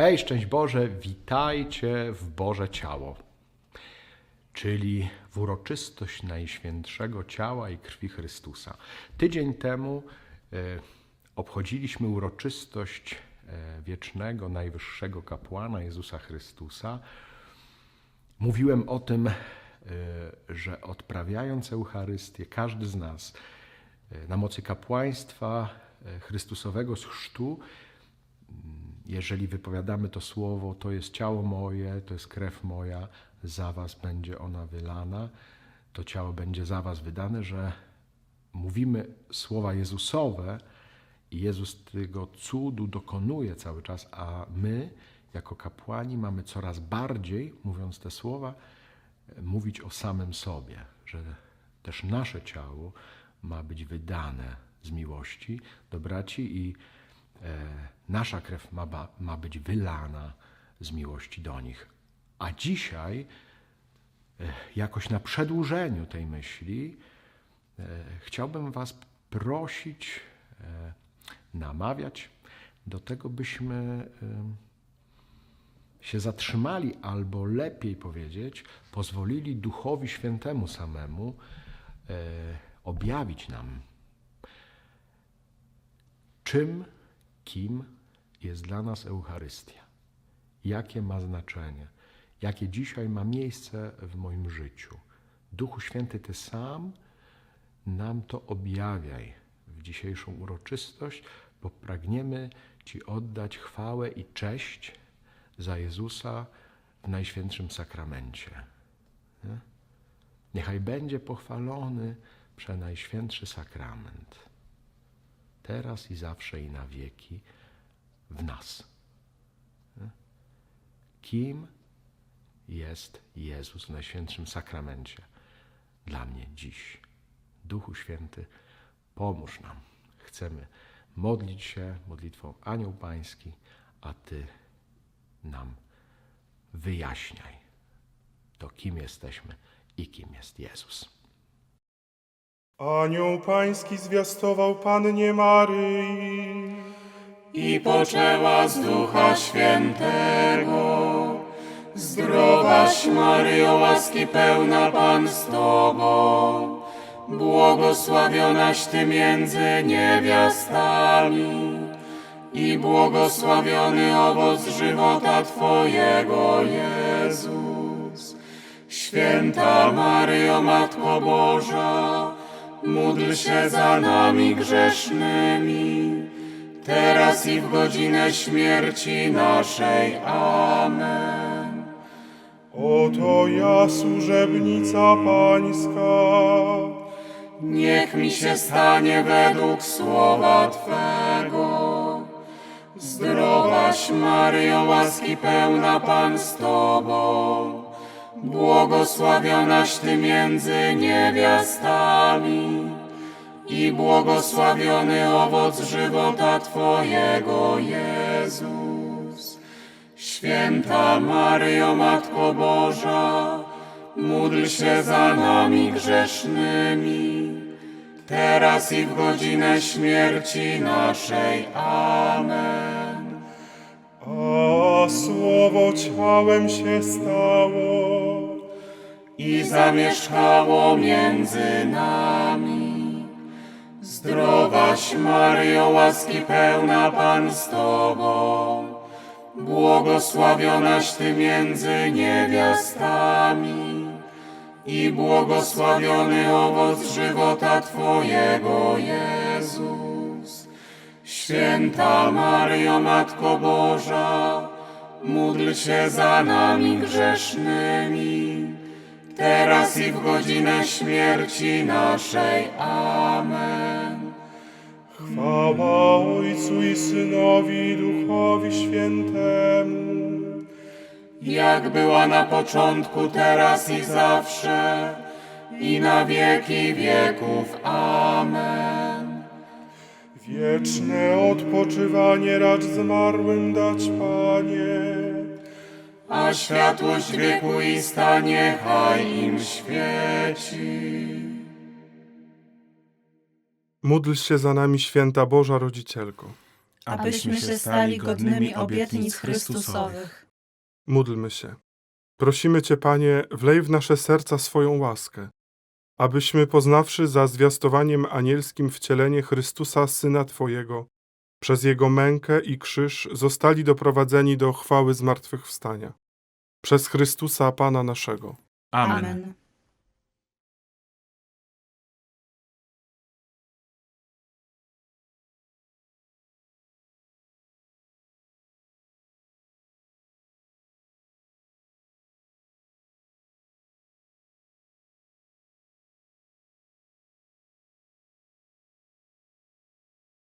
Hej, szczęść Boże, witajcie w Boże Ciało, czyli w uroczystość Najświętszego Ciała i Krwi Chrystusa. Tydzień temu e, obchodziliśmy uroczystość e, wiecznego, najwyższego kapłana Jezusa Chrystusa. Mówiłem o tym, e, że odprawiając Eucharystię, każdy z nas na mocy kapłaństwa Chrystusowego z chrztu jeżeli wypowiadamy to słowo, to jest ciało moje, to jest krew moja, za was będzie ona wylana, to ciało będzie za was wydane, że mówimy słowa Jezusowe i Jezus tego cudu dokonuje cały czas, a my, jako kapłani, mamy coraz bardziej, mówiąc te słowa, mówić o samym sobie, że też nasze ciało ma być wydane z miłości do braci i nasza krew ma, ma być wylana z miłości do nich. A dzisiaj, e, jakoś na przedłużeniu tej myśli, e, chciałbym Was prosić, e, namawiać do tego, byśmy się zatrzymali, albo lepiej powiedzieć, pozwolili Duchowi Świętemu samemu e, objawić nam, czym, kim jest dla nas Eucharystia, jakie ma znaczenie, jakie dzisiaj ma miejsce w moim życiu. Duchu Święty, Ty sam nam to objawiaj w dzisiejszą uroczystość, bo pragniemy Ci oddać chwałę i cześć za Jezusa w Najświętszym Sakramencie. Nie? Niechaj będzie pochwalony przenajświętszy sakrament, teraz i zawsze i na wieki w nas. Kim jest Jezus w Najświętszym Sakramencie dla mnie dziś? Duchu Święty, pomóż nam. Chcemy modlić się modlitwą Anioł Pański, a Ty nam wyjaśniaj to, kim jesteśmy i kim jest Jezus. Anioł pański zwiastował Pannie Maryi. i poczęła z Ducha Świętego. Zdrowaś Maryjo, łaski pełna Pan z Tobą, błogosławionaś Ty między niewiastami i błogosławiony owoc żywota Twojego, Jezus. Święta Maryjo, Matko Boża, módl się za nami grzesznymi, teraz i w godzinę śmierci naszej. Amen. Oto ja służebnica pańska. Niech mi się stanie według słowa Twego. Zdrowaś Maryjo, łaski pełna Pan z Tobą, błogosławionaś Ty między niewiastami i błogosławiony owoc żywota Twojego, Jezus. Święta Maryjo, Matko Boża, módl się za nami grzesznymi, teraz i w godzinę śmierci naszej. Amen. A słowo ciałem się stało. I zamieszkało między nami. Zdrowaś Maryjo, łaski pełna Pan z Tobą, błogosławionaś Ty między niewiastami i błogosławiony owoc żywota Twojego, Jezus. Święta Maryjo, Matko Boża, módl się za nami grzesznymi, teraz i w godzinę śmierci naszej. Amen. Chwała Ojcu i Synowi i Duchowi Świętemu. Jak była na początku, teraz i zawsze, i na wieki wieków. Amen. Wieczne odpoczywanie racz zmarłym dać, Panie. A światłość wiekuista niechaj im świeci. Módl się za nami, święta Boża Rodzicielko. abyśmy się stali godnymi obietnic Chrystusowych. Módlmy się. Prosimy Cię, Panie, wlej w nasze serca swoją łaskę, abyśmy poznawszy za zwiastowaniem anielskim wcielenie Chrystusa, Syna Twojego, przez Jego mękę i krzyż zostali doprowadzeni do chwały zmartwychwstania. Przez Chrystusa, Pana naszego. Amen.